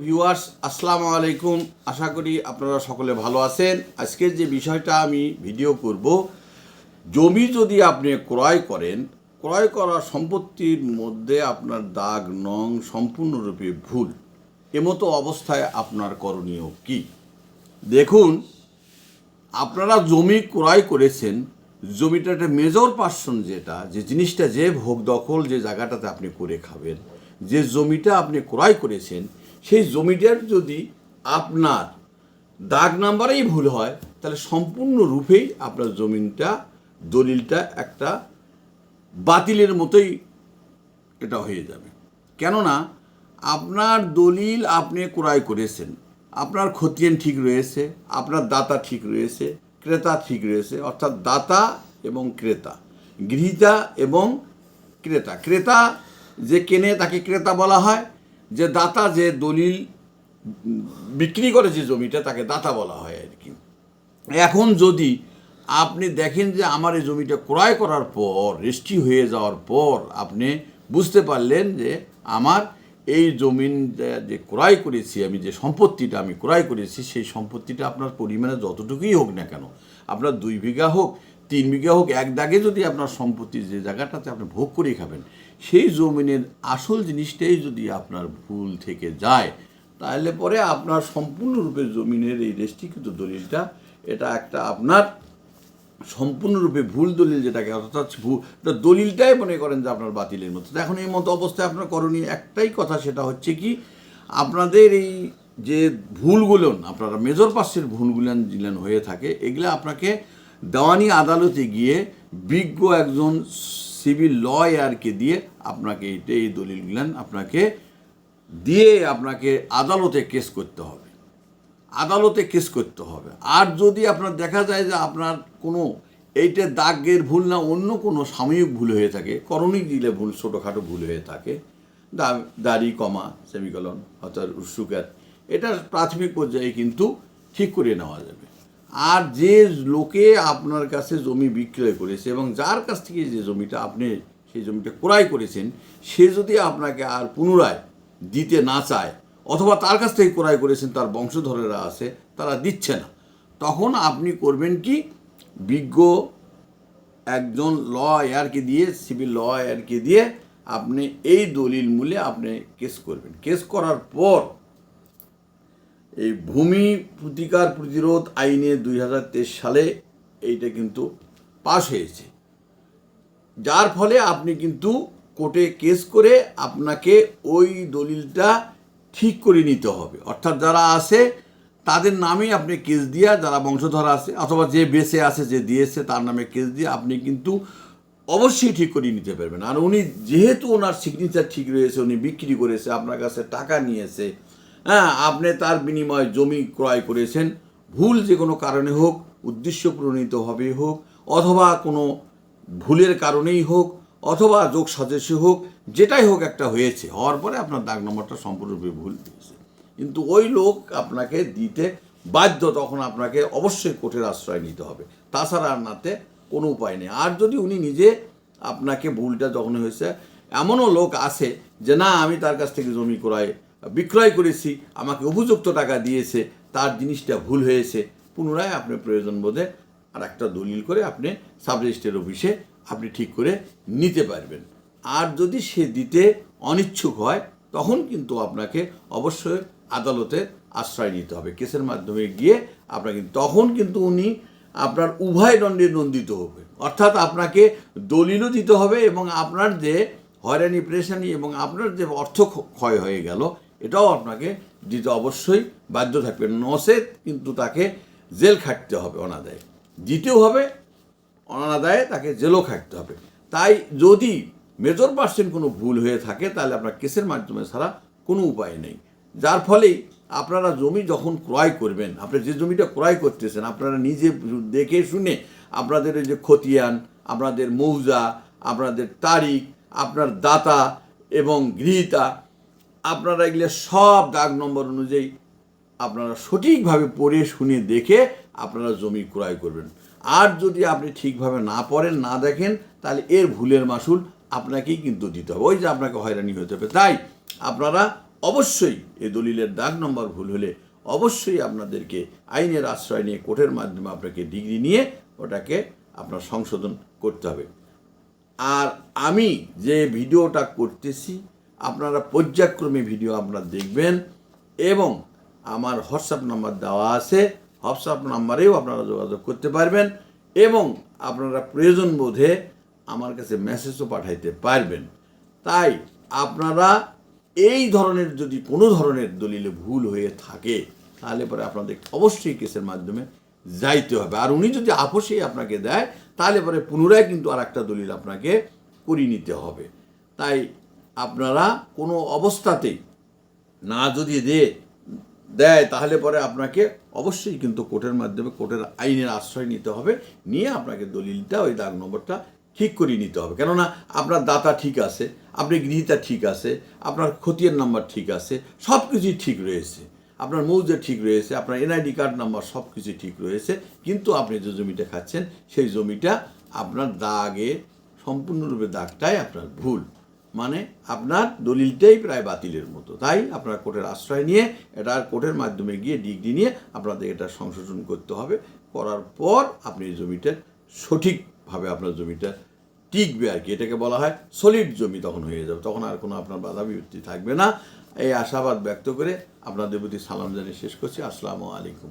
Viewers, আসসালামু আলাইকুম। আশা করি আপনারা সকলে ভালো আছেন। আজকের যে বিষয়টা আমি ভিডিও করব, জমি যদি আপনি ক্রয় করেন, ক্রয় করা সম্পত্তির মধ্যে আপনার দাগ, নং সম্পূর্ণরূপে ভুল। এমতো অবস্থায় আপনার করণীয় কি? দেখুন, আপনারা জমি ক্রয় করেছেন, জমিটা একটা মেজর পার্সন যেটা, যে জিনিসটা যে ভোগ দখল যে জায়গাটাতে আপনি করে খাবেন, যে জমিটা আপনি ক্রয় করেছেন সেই জমিটার যদি আপনার দাগ নাম্বারেই ভুল হয়, তাহলে সম্পূর্ণরূপেই আপনার জমিনটা, দলিলটা একটা বাতিলের মতোই এটা হয়ে যাবে। কেননা আপনার দলিল আপনি ক্রয় করেছেন, আপনার খতিয়ান ঠিক রয়েছে, আপনার দাতা ঠিক রয়েছে, ক্রেতা ঠিক রয়েছে, অর্থাৎ দাতা এবং ক্রেতা, গৃহীতা এবং ক্রেতা। ক্রেতা যে কেনে তাকে ক্রেতা বলা হয় যে দাতা যে দলিল বিক্রি করে যে জমিটা, তাকে দাতা বলা হয় আর কি। এখন যদি আপনি দেখেন যে আমার এই জমিটা ক্রয় করার পর রেজিস্ট্রি হয়ে যাওয়ার পর আপনি বুঝতে পারলেন যে আমার এই জমিন যে- ক্রয় করেছি, আমি যে সম্পত্তিটা আমি ক্রয় করেছি, সেই সম্পত্তিটা আপনার পরিমাণে যতটুকুই হোক না কেন, আপনার দুই বিঘা হোক তিন বিঘা হোক, এক দাগে যদি আপনার সম্পত্তি যে জায়গাটাতে আপনি ভোগ করে খাবেন, সেই জমিনের আসল জিনিসটাই যদি আপনার ভুল থেকে যায়, তাহলে পরে আপনার সম্পূর্ণরূপে জমিনের এই রেস্ট্রিকৃত দলিলটা, এটা একটা আপনার সম্পূর্ণরূপে ভুল দলিল যেটাকে, অর্থাৎ ভুল দলিলটাই মনে করেন যে আপনার বাতিলের মতো। এখন এই মতো অবস্থায় আপনার করণীয় একটাই কথা, সেটা হচ্ছে কি, আপনাদের এই যে ভুলগুলো, আপনারা মেজর পার্সের ভুলগুলো জিলেন হয়ে থাকে, এগুলো আপনাকে দেওয়ানি আদালতে গিয়ে বিজ্ঞ একজন সিভিল লয়ারকে দিয়ে আপনাকে এইটা এই দলিলগুলান আপনাকে দিয়ে আপনাকে আদালতে কেস করতে হবে। আদালতে কেস করতে হবে। আর যদি আপনার দেখা যায় যে আপনার কোনো এইটা দাগের ভুল না, অন্য কোনো সাময়িক ভুল হয়ে থাকে, করণিক দিলে ভুল, ছোটোখাটো ভুল হয়ে থাকে দাড়ি, কমা, সেমিকলন, অর্থাৎ সুগার এটা প্রাথমিক পর্যায়ে কিন্তু ঠিক করে নেওয়া যাবে। আর যে লোকে আপনার কাছে জমি বিক্রয় করেছে এবং যার কাছ থেকে যে জমিটা আপনি সেই জমিটা ক্রয় করেছেন, সে যদি আপনাকে আর পুনরায় দিতে না চায় অথবা তার কাছ থেকে ক্রয় করেছেন, তার বংশধরেরা আছে, তারা দিচ্ছে না, তখন আপনি করবেন কি? বিজ্ঞ একজন ল এয়ারকে দিয়ে সিভিল ল এয়ারকে দিয়ে আপনি এই দলিল মূলে আপনি কেস করবেন। কেস করার পর এই ভূমি প্রতিকার প্রতিরোধ আইনে দুই হাজার তেইশ সালে এইটা কিন্তু পাশ হয়েছে। যার ফলে আপনি কিন্তু কোর্টে কেস করে আপনাকে ওই দলিলটা ঠিক করে নিতে হবে। অর্থাৎ যারা আছে, তাদের নামেই আপনি কেস দিয়া যারা বংশধর আছে, অথবা যে বেঁচে আছে, যে দিয়েছে, তার নামে কেস দিয়ে আপনি কিন্তু অবশ্যই ঠিক করে নিতে পারবেন। আর উনি যেহেতু ওনার সিগনেচার ঠিক রয়েছে, উনি বিক্রি করেছে, আপনার কাছে টাকা নিয়েছে হ্যাঁ আপনি তার বিনিময়ে জমি ক্রয় করেছেন। ভুল যে কোনো কারণে হোক, উদ্দেশ্য প্রণীতভাবে হোক, অথবা কোনো ভুলের কারণেই হোক, অথবা যোগ সাজেশে হোক, যেটাই হোক একটা হয়েছে। হওয়ার পরে আপনার দাগ নম্বরটা সম্পূর্ণরূপে ভুল দিয়েছে কিন্তু ওই লোক আপনাকে দিতে বাধ্য, তখন আপনাকে অবশ্যই কোর্টের আশ্রয় নিতে হবে। তাছাড়া আর নাতে কোনো উপায় নেই। আর যদি উনি নিজে আপনাকে ভুলটা যখন হয়েছে, এমনও লোক আছে যে, না, আমি তার কাছ থেকে জমি ক্রয় বিক্রয় করেছি, আমাকে উপযুক্ত টাকা দিয়েছে, তার জিনিসটা ভুল হয়েছে, পুনরায় আপনি প্রয়োজন বোধে আর একটা দলিল করে আপনি সাব অফিসে আপনি ঠিক করে নিতে পারবেন। আর যদি সে দিতে অনিচ্ছুক হয়, তখন কিন্তু আপনাকে অবশ্যই আদালতে আশ্রয় নিতে হবে। কেসের মাধ্যমে গিয়ে আপনাকে তখন কিন্তু উনি আপনার উভয় দণ্ডে নন্দিত হবে। অর্থাৎ আপনাকে দলিলও দিতে হবে এবং আপনার যে হয়রানি, প্রেশানি এবং আপনার যে অর্থ ক্ষয় হয়ে গেল এটাও আপনাকে দিতে অবশ্যই বাধ্য থাকবে। নসেত কিন্তু তাকে জেল খাটতে হবে অনাদায়ে। দিতেও হবে, অনাদায়ে তাকে জেলও খাটতে হবে। তাই যদি মেজর পার্সেন্ট কোনো ভুল হয়ে থাকে, তাহলে আপনার কেসের মাধ্যমে ছাড়া কোনো উপায় নেই। যার ফলে আপনারা জমি যখন ক্রয় করবেন, আপনি যে জমিটা ক্রয় করতেছেন, আপনারা নিজে দেখে শুনে আপনাদের যে খতিয়ান, আপনাদের মৌজা, আপনাদের তারিখ, আপনার দাতা এবং গৃহীতা আপনারা এগুলো সব দাগ নম্বর অনুযায়ী আপনারা সঠিকভাবে পড়ে, শুনে, দেখে আপনারা জমি ক্রয় করবেন। আর যদি আপনি ঠিকভাবে না পড়েন, না দেখেন, তাহলে এর ভুলের মাসুল আপনাকেই কিন্তু দিতে হবে। ওই যে আপনাকে হয়রানি হতে হবে। তাই আপনারা অবশ্যই এ দলিলের দাগ নম্বর ভুল হলে অবশ্যই আপনাদেরকে আইনের আশ্রয় নিয়ে কোর্টের মাধ্যমে আপনাকে ডিগ্রি নিয়ে ওটাকে আপনার সংশোধন করতে হবে। আর আমি যে ভিডিওটা করতেছি আপনারা পর্যায়ক্রমে ভিডিও আপনারা দেখবেন এবং আমার হোয়াটসঅ্যাপ নাম্বার দেওয়া আছে। হোয়াটসঅ্যাপ নাম্বারেও আপনারা যোগাযোগ করতে পারবেন এবং আপনারা প্রয়োজন বোধে আমার কাছে মেসেজও পাঠাইতে পারবেন। তাই আপনারা এই ধরনের যদি কোনো ধরনের দলিলে ভুল হয়ে থাকে, তাহলে পরে আপনাদের অবশ্যই কেসের মাধ্যমে যাইতে হবে। আর উনি যদি আপোষে আপনাকে দেয়, তাহলে পরে পুনরায় কিন্তু আর একটা দলিল আপনাকে করিয়ে নিতে হবে। তাই আপনারা কোনো অবস্থাতেই না যদি দে, দেয়, তাহলে পরে আপনাকে অবশ্যই কিন্তু কোর্টের মাধ্যমে কোর্টের আইনের আশ্রয় নিতে হবে। নিয়ে আপনাকে দলিলটা, ওই দাগ নম্বরটা ঠিক করিয়ে নিতে হবে। কেননা আপনার দাতা ঠিক আছে, আপনি গৃহীতা ঠিক আছে, আপনার খতিয়ান নাম্বার ঠিক আছে সব কিছুই ঠিক রয়েছে। আপনার মৌজা ঠিক রয়েছে, আপনার এনআইডি কার্ড নাম্বার সব কিছু ঠিক রয়েছে, কিন্তু আপনি যে জমিটা খাচ্ছেন, সেই জমিটা আপনার দাগে, সম্পূর্ণরূপে দাগটাই আপনার ভুল। মানে আপনার দলিলটাই প্রায় বাতিলের মতো। তাই আপনার কোর্টের আশ্রয় নিয়ে এটা আর কোর্টের মাধ্যমে গিয়ে ডিগ্রি নিয়ে আপনাদের এটা সংশোধন করতে হবে। করার পর আপনি এই জমিটা সঠিকভাবে আপনার জমিটা টিকবে আর কি। এটাকে বলা হয় সলিড জমি তখন হয়ে যাবে। তখন আর কোনো আপনার বাধা বিপত্তি থাকবে না। এই আশাবাদ ব্যক্ত করে আপনাদের প্রতি সালাম জানিয়ে শেষ করছি। আসসালামু আলাইকুম।